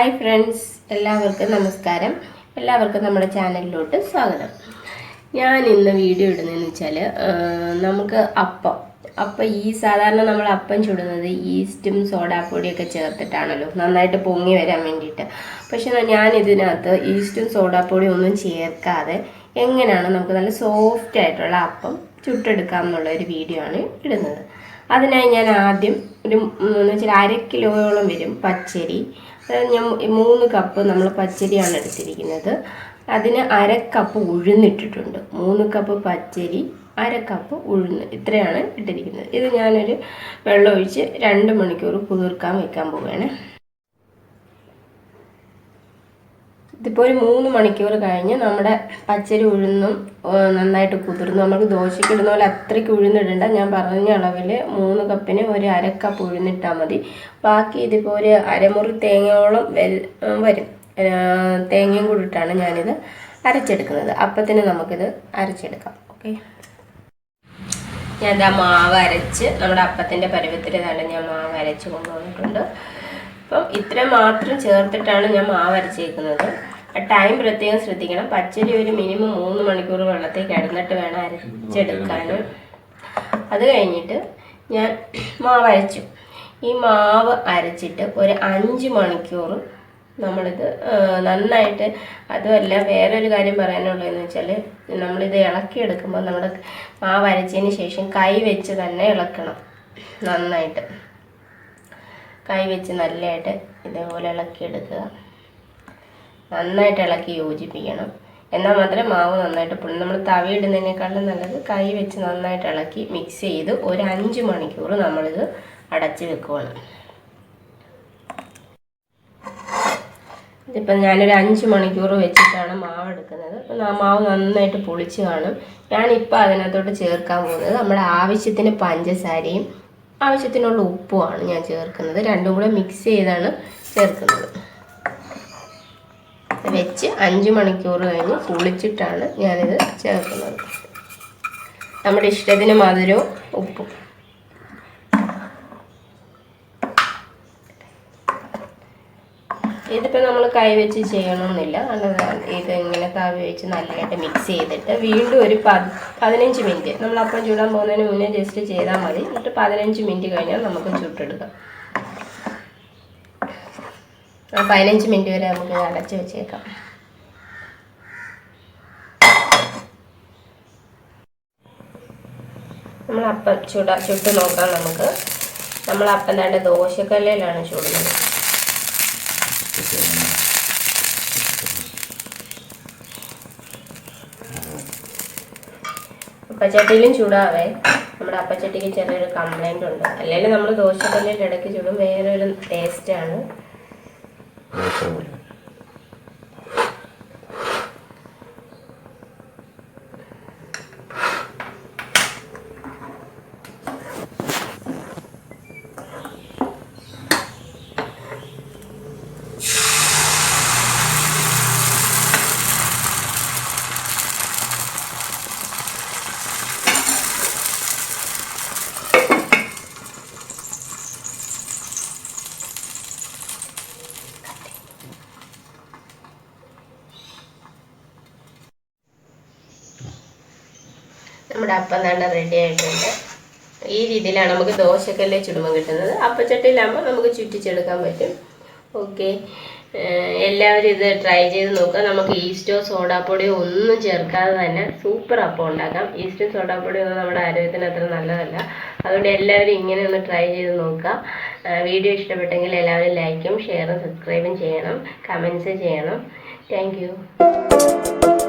Hi friends എല്ലാവർക്കും നമസ്കാരം. എല്ലാവർക്കും നമ്മുടെ ചാനലിലോട്ട് സ്വാഗതം. ഞാൻ ഇന്ന് വീഡിയോ ഇടുന്നതെന്ന് വെച്ചാൽ നമുക്ക് അപ്പം. അപ്പം ഈ സാധാരണ നമ്മൾ അപ്പം ചുടുന്നത് ഈസ്റ്റും സോഡാപ്പൊടിയൊക്കെ ചേർത്തിട്ടാണല്ലോ. നന്നായിട്ട് പൊങ്ങി വരാൻ വേണ്ടിയിട്ട്. പക്ഷേ ഞാൻ ഇതിനകത്ത് ഈസ്റ്റും സോഡാപ്പൊടിയും ഒന്നും ചേർക്കാതെ എങ്ങനെയാണ് നമുക്ക് നല്ല സോഫ്റ്റ് ആയിട്ടുള്ള അപ്പം ചുട്ടെടുക്കാം എന്നുള്ള ഒരു വീഡിയോ ആണ് ഇടുന്നത്. അതിനായി ഞാൻ ആദ്യം ഒരു എന്ന് വെച്ചാൽ അര കിലോയോളം വരും പച്ചരി. ഞാൻ മൂന്ന് കപ്പ് നമ്മൾ പച്ചരിയാണ് എടുത്തിരിക്കുന്നത്. അതിന് അര കപ്പ് ഉഴുന്നിട്ടിട്ടുണ്ട്. മൂന്ന് കപ്പ് പച്ചരി അര കപ്പ് ഉഴുന്ന് ഇത്രയാണ് ഇട്ടിരിക്കുന്നത്. ഇത് ഞാനൊരു വെള്ളമൊഴിച്ച് രണ്ട് മണിക്കൂർ കുതിർക്കാൻ വെക്കാൻ പോവുകയാണ്. ഇതിപ്പോൾ ഒരു മൂന്ന് മണിക്കൂർ കഴിഞ്ഞ് നമ്മുടെ പച്ചരി ഉഴുന്നും നന്നായിട്ട് കുതിർന്നു. നമുക്ക് ദോശയ്ക്ക് പോലെ അത്രയ്ക്ക് ഉഴുന്നിടണ്ട. ഞാൻ പറഞ്ഞ അളവിൽ മൂന്ന് കപ്പിന് ഒരു അരക്കപ്പ് കപ്പ് ഉഴുന്നിട്ടാൽ മതി. ബാക്കി ഇതിപ്പോൾ ഒരു അരമുറി തേങ്ങയോളം വെൽ വരും. തേങ്ങയും കൂടി ഇട്ടാണ് ഞാനിത് അരച്ചെടുക്കുന്നത്. അപ്പത്തിന് നമുക്കിത് അരച്ചെടുക്കാം. ഓക്കെ? ഞാൻ ആ മാവ് അരച്ച് നമ്മുടെ അപ്പത്തിന്റെ പരുവത്തിൽ തന്നെ ഞാൻ മാവ് അരച്ച് കൊണ്ടുവന്നിട്ടുണ്ട്. അപ്പം ഇത്ര മാത്രം ചേർത്തിട്ടാണ് ഞാൻ മാവ് അരച്ചേക്കുന്നത്. ടൈം പ്രത്യേകം ശ്രദ്ധിക്കണം. പച്ചരി ഒരു മിനിമം മൂന്ന് മണിക്കൂർ വെള്ളത്തിൽ കിടന്നിട്ട് വേണം അരച്ചെടുക്കാനും. അത് കഴിഞ്ഞിട്ട് ഞാൻ മാവ് അരച്ചു. ഈ മാവ് അരച്ചിട്ട് ഒരു അഞ്ച് മണിക്കൂർ നമ്മളിത് നന്നായിട്ട് അതുമല്ല വേറൊരു കാര്യം പറയാനുള്ളതെന്ന് വെച്ചാൽ നമ്മളിത് ഇളക്കിയെടുക്കുമ്പോൾ നമ്മുടെ മാവ് അരച്ചതിന് ശേഷം കൈ വെച്ച് തന്നെ ഇളക്കണം നന്നായിട്ട്. കൈ വെച്ച് നല്ലതായിട്ട് ഇതേപോലെ ഇളക്കി എടുക്കുക. നന്നായിട്ട് ഇളക്കി യോജിപ്പിക്കണം. എന്നാൽ മാത്രമേ മാവ് നന്നായിട്ട് പുള്ളി. നമ്മൾ തവി തവിയിടുന്നതിനേക്കാളും നല്ലത് കൈ വെച്ച് നന്നായിട്ട് ഇളക്കി മിക്സ് ചെയ്ത് ഒരു അഞ്ച് മണിക്കൂർ നമ്മളിത് അടച്ച് വെക്കുവാണ്. ഇതിപ്പം ഞാനൊരു അഞ്ച് മണിക്കൂർ വെച്ചിട്ടാണ് മാവ് എടുക്കുന്നത്. അപ്പം ആ മാവ് നന്നായിട്ട് പൊളിച്ച് കാണും. ഞാനിപ്പോൾ അതിനകത്തോട്ട് ചേർക്കാൻ പോകുന്നത് നമ്മുടെ ആവശ്യത്തിന് പഞ്ചസാരയും ആവശ്യത്തിനുള്ള ഉപ്പുമാണ് ഞാൻ ചേർക്കുന്നത്. രണ്ടും കൂടെ മിക്സ് ചെയ്താണ് ചേർക്കുന്നത്. വെച്ച് അഞ്ച് മണിക്കൂർ കഴിഞ്ഞ് കുളിച്ചിട്ടാണ് ഞാനിത് ചേർക്കുന്നത്. നമ്മുടെ ഇഷ്ടത്തിന് മധുരവും ഉപ്പും. ഇതിപ്പോൾ നമ്മൾ കൈ വെച്ച് ചെയ്യണമെന്നില്ല ഇത് ഇങ്ങനെ തവി വെച്ച് നല്ലതായിട്ട് മിക്സ് ചെയ്തിട്ട് വീണ്ടും ഒരു പത് പതിനഞ്ച് മിനിറ്റ്. നമ്മൾ അപ്പം ചൂടാൻ പോകുന്നതിന് മുന്നേ ജസ്റ്റ് ചെയ്താൽ മതി. എന്നിട്ട് പതിനഞ്ച് മിനിറ്റ് കഴിഞ്ഞാൽ നമുക്ക് ചുട്ടെടുക്കാം. ആ പതിനഞ്ച് മിനിറ്റ് വരെ നമുക്ക് അടച്ച് വെച്ചേക്കാം. നമ്മൾ അപ്പം ചുട ചുട്ട് നോക്കാം നമുക്ക്. നമ്മൾ അപ്പം തന്നെ ദോശക്കല്ലിലാണ് ചുടുന്നത്. അപ്പച്ചട്ടിയിലും ചൂടാവേ. നമ്മുടെ അപ്പച്ചട്ടിക്ക് ചെറിയൊരു കംപ്ലൈന്റ് ഉണ്ട്. അല്ലെങ്കിൽ നമ്മൾ ദോശക്കല്ലിൽ ഇടയ്ക്ക് ചുടും. വേറൊരു ടേസ്റ്റാണ് നമ്മുടെ അപ്പം തന്നെ റെഡി ആയിട്ടുണ്ട്. ഈ രീതിയിലാണ് നമുക്ക് ദോശക്കല്ലെ ചുടുമ്പം കിട്ടുന്നത്. അപ്പച്ചട്ടിയിലാകുമ്പോൾ നമുക്ക് ചുറ്റിച്ചെടുക്കാൻ പറ്റും. ഓക്കെ എല്ലാവരും ഇത് ട്രൈ ചെയ്ത് നോക്കുക. നമുക്ക് ഈസ്റ്റോ സോഡാപ്പൊടിയോ ഒന്നും ചേർക്കാതെ തന്നെ സൂപ്പർ അപ്പം ഉണ്ടാക്കാം. ഈസ്റ്റോ സോഡാപ്പൊടിയോ ഒന്നും നമ്മുടെ ആരോഗ്യത്തിന് അത്ര നല്ലതല്ല. അതുകൊണ്ട് എല്ലാവരും ഇങ്ങനെ ഒന്ന് ട്രൈ ചെയ്ത് നോക്കുക. വീഡിയോ ഇഷ്ടപ്പെട്ടെങ്കിൽ എല്ലാവരും ലൈക്കും ഷെയറും സബ്സ്ക്രൈബും ചെയ്യണം. കമൻസ് ചെയ്യണം. താങ്ക്